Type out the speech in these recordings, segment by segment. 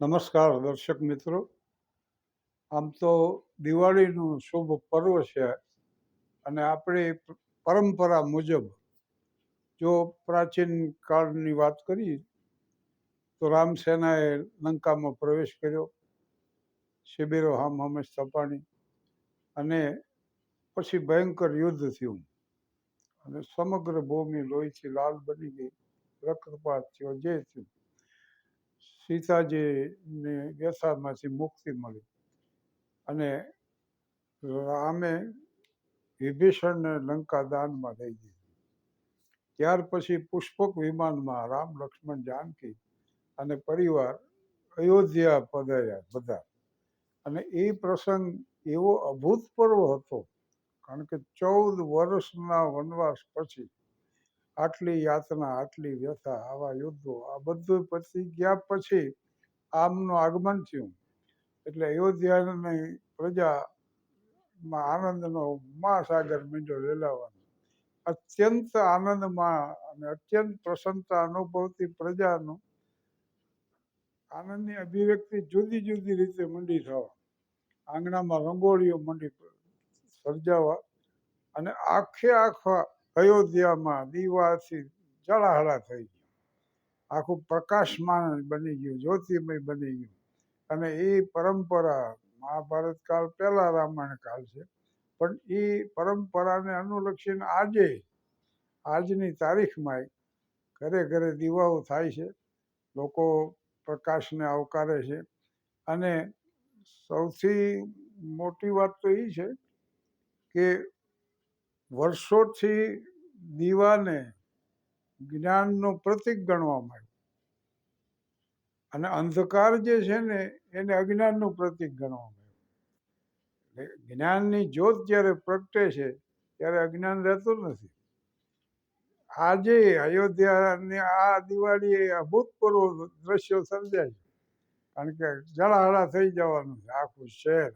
નમસ્કાર દર્શક મિત્રો. આમ તો દિવાળીનું શુભ પર્વ છે અને આપણી પરંપરા મુજબ જો પ્રાચીન કાળની વાત કરીએ તો રામસેનાએ લંકામાં પ્રવેશ કર્યો. શિબિરો હામ હમેશ તપાણી અને પછી ભયંકર યુદ્ધ થયું. અને સમગ્ર ભૂમિ લોહીથી લાલ બની ગઈ. રક્તપાત થયો, જે થયું. સીતાજીને વ્યથામાંથી મુક્તિ મળી. અને રામે વિભીષણને લંકા દાનમાં દઈ દીધી ત્યાર પછી પુષ્પક વિમાનમાં રામ લક્ષ્મણ જાનકી અને પરિવાર અયોધ્યા પધાર્યા બધા. અને એ પ્રસંગ એવો અભૂતપૂર્વ હતો, કારણ કે ચૌદ વર્ષના વનવાસ પછી આટલી યાતના, આટલી વ્યથા, આવા યુદ્ધો, આ બધું પછી ગયા પછી આમનું આગમન થયું. એટલે અયોધ્યાની પ્રજામાં આનંદનો મહાસાગર મીંડો લેલાવાનો અત્યંત આનંદમાં અને અત્યંત પ્રસન્નતા અનુભવતી પ્રજાનું આનંદની અભિવ્યક્તિ જુદી જુદી રીતે મંડી થવા. આંગણામાં રંગોળીઓ મંડી સર્જાવા અને આખે આખા અયોધ્યામાં દીવાથી જળહળા થઈ ગયું. આખું પ્રકાશમાન બની ગયું જ્યોતિમય બની ગયું. અને એ પરંપરા મહાભારત કાળ પહેલા રામાયણ કાળ છે. પણ એ પરંપરાને અનુલક્ષીને આજે, આજની તારીખમાં ઘરે ઘરે દીવાઓ થાય છે. લોકો પ્રકાશને આવકારે છે. અને સૌથી મોટી વાત તો એ છે કે વર્ષોથી દીવાને જ્ઞાનનું પ્રતીક ગણવામાં આવ્યું અને અંધકાર જે છે ને, એને અજ્ઞાનનું પ્રતીક ગણવામાં આવ્યું જ્ઞાનની જ્યોત જ્યારે પ્રગટે છે, ત્યારે અજ્ઞાન રહેતું નથી. આજે અયોધ્યાની આ દિવાળી અભૂતપૂર્વ દ્રશ્યો સર્જાય છે. કારણ કે જળહળા થઈ જવાનું છે. આખું શહેર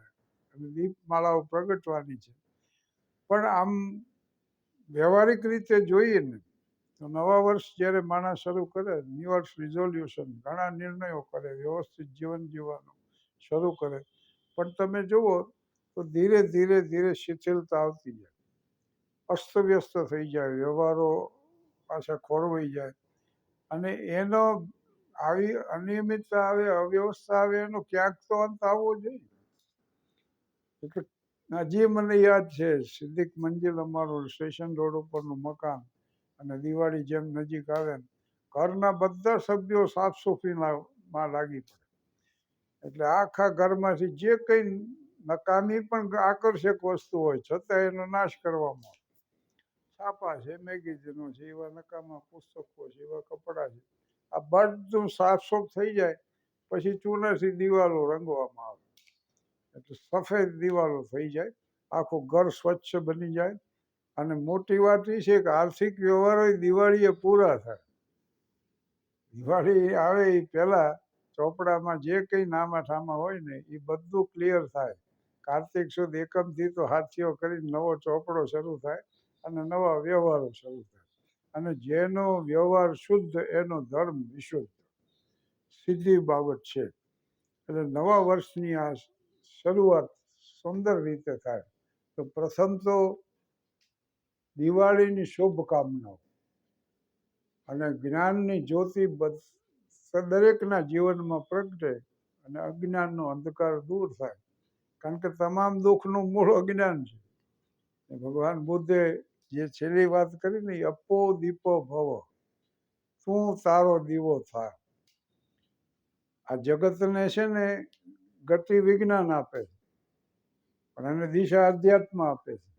અને દીપમાળાઓ પ્રગટવાની છે. પણ આમ વ્યવહારિક રીતે જોઈએ ને, તો નવા વર્ષ જ્યારે માણસ શરૂ કરે ન્યુ વર્ષ રિઝોલ્યુશન ઘણા નિર્ણયો કરે, વ્યવસ્થિત જીવન જીવવાનું શરૂ કરે. પણ તમે જુઓ તો ધીરે ધીરે ધીરે શિથિલતા આવતી જાય. અસ્તવ્યસ્ત થઈ જાય, વ્યવહારો પાછા ખોરવાઈ જાય. અને એનો આવી અનિયમિતતા આવે, અવ્યવસ્થા આવે, એનો ક્યાંક તો અંત આવવો જોઈએ. એટલે હજી મને યાદ છે, સિદ્દીક મંજિલ અમારું સ્ટેશન રોડ ઉપરનું મકાન અને દિવાળી જેમ નજીક આવે ઘરના બધા સભ્યો સાફ સફાઈમાં લાગી પડે. એટલે આખા ઘરમાંથી જે કંઈ નકામી પણ આકર્ષક વસ્તુ હોય, છતાં એનો નાશ કરવામાં છાપા છે, મેગેઝીનો છે, એવા નકામા પુસ્તકો છે, એવા કપડાં છે. આ બધું સાફસૂફ થઈ જાય, પછી ચૂનાથી દિવાલો રંગવામાં આવે. એટલે સફેદ દિવાલો થઈ જાય, આખું ઘર સ્વચ્છ બની જાય. અને મોટી વાત એ છે કે આર્થિક વ્યવહારો દિવાળીએ પૂરા થાય. દિવાળી આવે એ પહેલાં ચોપડામાં જે કંઈ નામા ઠામા હોય ને, એ બધું ક્લિયર થાય. કાર્તિક સુદ એકમથી તો હાથીઓ કરીને નવો ચોપડો શરૂ થાય અને નવા વ્યવહારો શરૂ થાય. અને જેનો વ્યવહાર શુદ્ધ, એનો ધર્મ વિશુદ્ધ. સીધી બાબત છે. એટલે નવા વર્ષની આ શરૂઆત સુંદર રીતે થાય. તો પ્રથમ તો દિવાળીની શુભકામનાઓ અને જ્ઞાનની જ્યોતિ દરેકના જીવનમાં પ્રગટે અને અજ્ઞાનનો અંધકાર દૂર થાય. કારણ કે તમામ દુઃખનું મૂળ અજ્ઞાન છે. ભગવાન બુદ્ધે જે છેલ્લી વાત કરી ને અપો દીપો ભવ, તું તારો દીવો થા. આ જગતને છે ને ગતિ વિજ્ઞાન આપે છે. પણ એને દિશા અધ્યાત્મ આપે છે.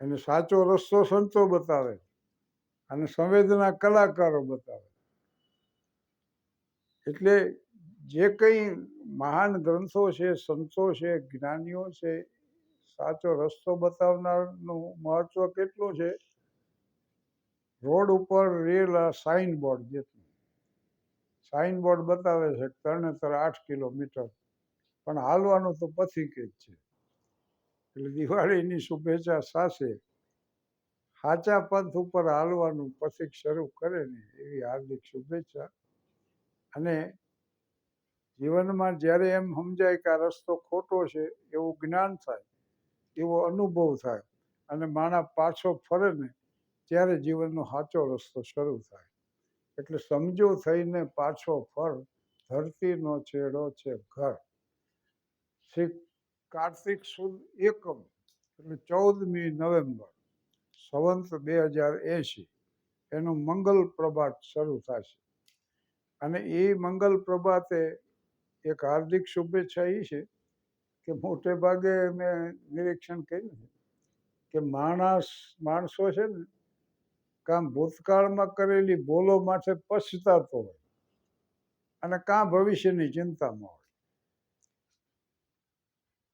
એને સાચો રસ્તો સંતો બતાવે અને સંવેદના કલાકારો બતાવે એટલે જે કંઈ મહાન ગ્રંથો છે, સંતો છે, જ્ઞાનીઓ છે, સાચો રસ્તો બતાવનારનું મહત્વ કેટલું છે? રોડ ઉપર રેલ સાઇન બોર્ડ જેટલું. સાઇન બોર્ડ બતાવે છે તરણેતર આઠ કિલોમીટર. પણ હાલવાનું તો પથિક જ છે. એટલે દિવાળીની શુભેચ્છા સાથે સાચા પંથ ઉપર હાલવાનું પથિક શરૂ કરે ને એવી હાર્દિક શુભેચ્છા. અને જીવનમાં જ્યારે એમ સમજાય કે આ રસ્તો ખોટો છે, એવું જ્ઞાન થાય, એવો અનુભવ થાય અને માણસ પાછો ફરે ને, ત્યારે જીવનનો સાચો રસ્તો શરૂ થાય. એટલે સમજો થઈને પાછો ફર ધરતીનો છેડો છે ઘર. શ્રી કાર્તિક સુદ એકમ, એટલે ચૌદમી નવેમ્બર સંવંત બે હજાર એંશી, એનું મંગલ પ્રભાત શરૂ થશે. અને એ મંગલ પ્રભાતે એક હાર્દિક શુભેચ્છા એ છે કે મોટે ભાગે મેં નિરીક્ષણ કર્યું કે માણસ, માણસો છે ને કાં ભૂતકાળમાં કરેલી ભૂલો માટે પછતાતો હોય. અને કાં ભવિષ્યની ચિંતામાં હોય.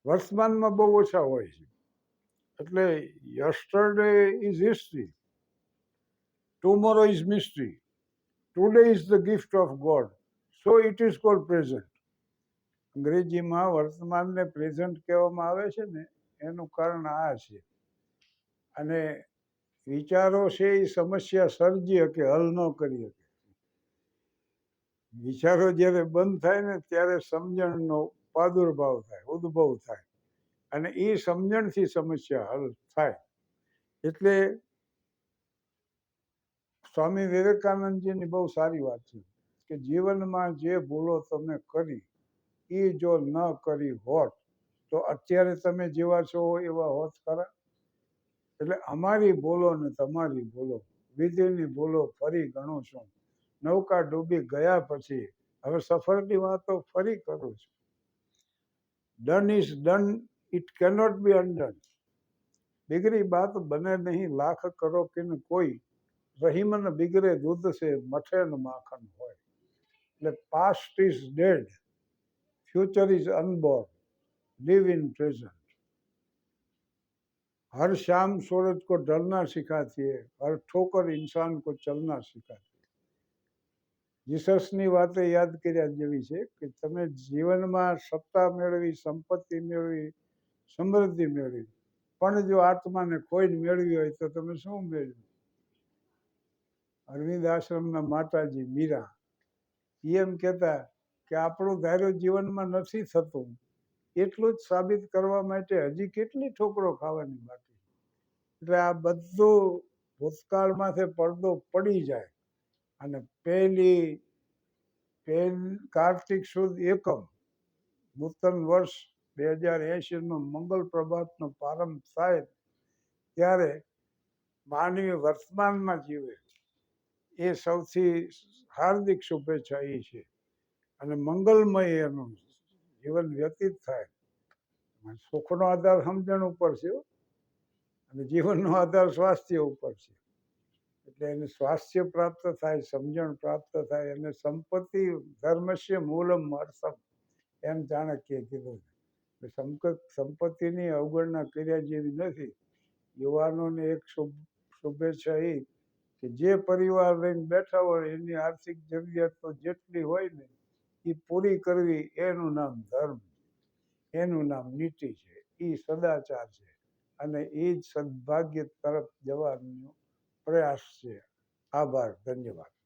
વર્તમાનમાં બહુ ઓછા હોય છે. એટલે yesterday is history tomorrow is mystery today is the gift of God so it is called present અંગ્રેજીમાં વર્તમાનને પ્રેઝન્ટ કહેવામાં આવે છે ને, એનું કારણ આ છે. અને વિચારો છે એ સમસ્યા સર્જી શકે, હલ ન કરી શકે. વિચારો જ્યારે બંધ થાય ને, ત્યારે સમજણનો પ્રાદુર્ભાવ થાય, ઉદ્ભવ થાય. અને એ સમજણથી સમસ્યા હલ થાય. એટલે સ્વામી વિવેકાનંદજીની બહુ સારી વાત છે કે જીવનમાં જે ભૂલો તમે કરી, એ જો ન કરી હોત, તો અત્યારે તમે જેવા છો એવા હોત ખરા? એટલે અમારી બોલો ને તમારી બોલો. વિધિની બોલો ફરી ગણો છું. નૌકા ડૂબી ગયા પછી હવે સફરની વાતો ફરી કરું છું. Done is done it cannot be undone બિગરી બાત બને નહીં, લાખ કરો કિન કોઈ. રહીમન બિગરે દૂધ છે, મઠેન માખણ હોય. એટલે past is dead future is unborn live in present हर शाम सूरज को ढलना सिखाती है हर ठोकर इंसान को चलना सिखाती है જીસસની વાતે યાદ કર્યા જેવી છે કે તમે જીવનમાં સત્તા મેળવી સંપત્તિ મેળવી સમૃદ્ધિ મેળવી પણ જો આત્માને કોઈ મેળવી હોય તો તમે શું મેળવ્યું અરવિંદ આશ્રમના માતાજી મીરા એમ કહેતા કે આપણું ધાર્યું જીવનમાં નથી થતું એટલું જ સાબિત કરવા માટે હજી કેટલી ઠોકરો ખાવાની બાકી એટલે આ બધું ભૂતકાળમાંથી પડદો પડી જાય અને પહેલી પહેલ કાર્તિક સુદ એકમ, નૂતન વર્ષ બે હજાર એંશીનો મંગલ પ્રભાતનો પ્રારંભ થાય ત્યારે માનવી વર્તમાનમાં જીવે એ સૌથી હાર્દિક શુભેચ્છા એ છે. અને મંગલમય એનું જીવન વ્યતીત થાય. સુખનો આધાર સમજણ ઉપર છે અને જીવનનો આધાર સ્વાસ્થ્ય ઉપર છે. એટલે એને સ્વાસ્થ્ય પ્રાપ્ત થાય, સમજણ પ્રાપ્ત થાય અને સંપત્તિ, ધર્મસ્ય, મૂલમ, અર્થમ એમ ચાણક્ય કીધું સંપત્તિની અવગણના કર્યા જેવી નથી. યુવાનોને એક શુભ, શુભેચ્છા એ કે જે પરિવાર લઈને બેઠા હોય, એની આર્થિક જરૂરિયાત તો જેટલી હોય ને એ પૂરી કરવી એનું નામ ધર્મ એનું નામ નીતિ છે. એ સદાચાર છે. અને એ જ સદભાગ્ય તરફ જવાનો પ્રયાસ છે. આભાર. ધન્યવાદ.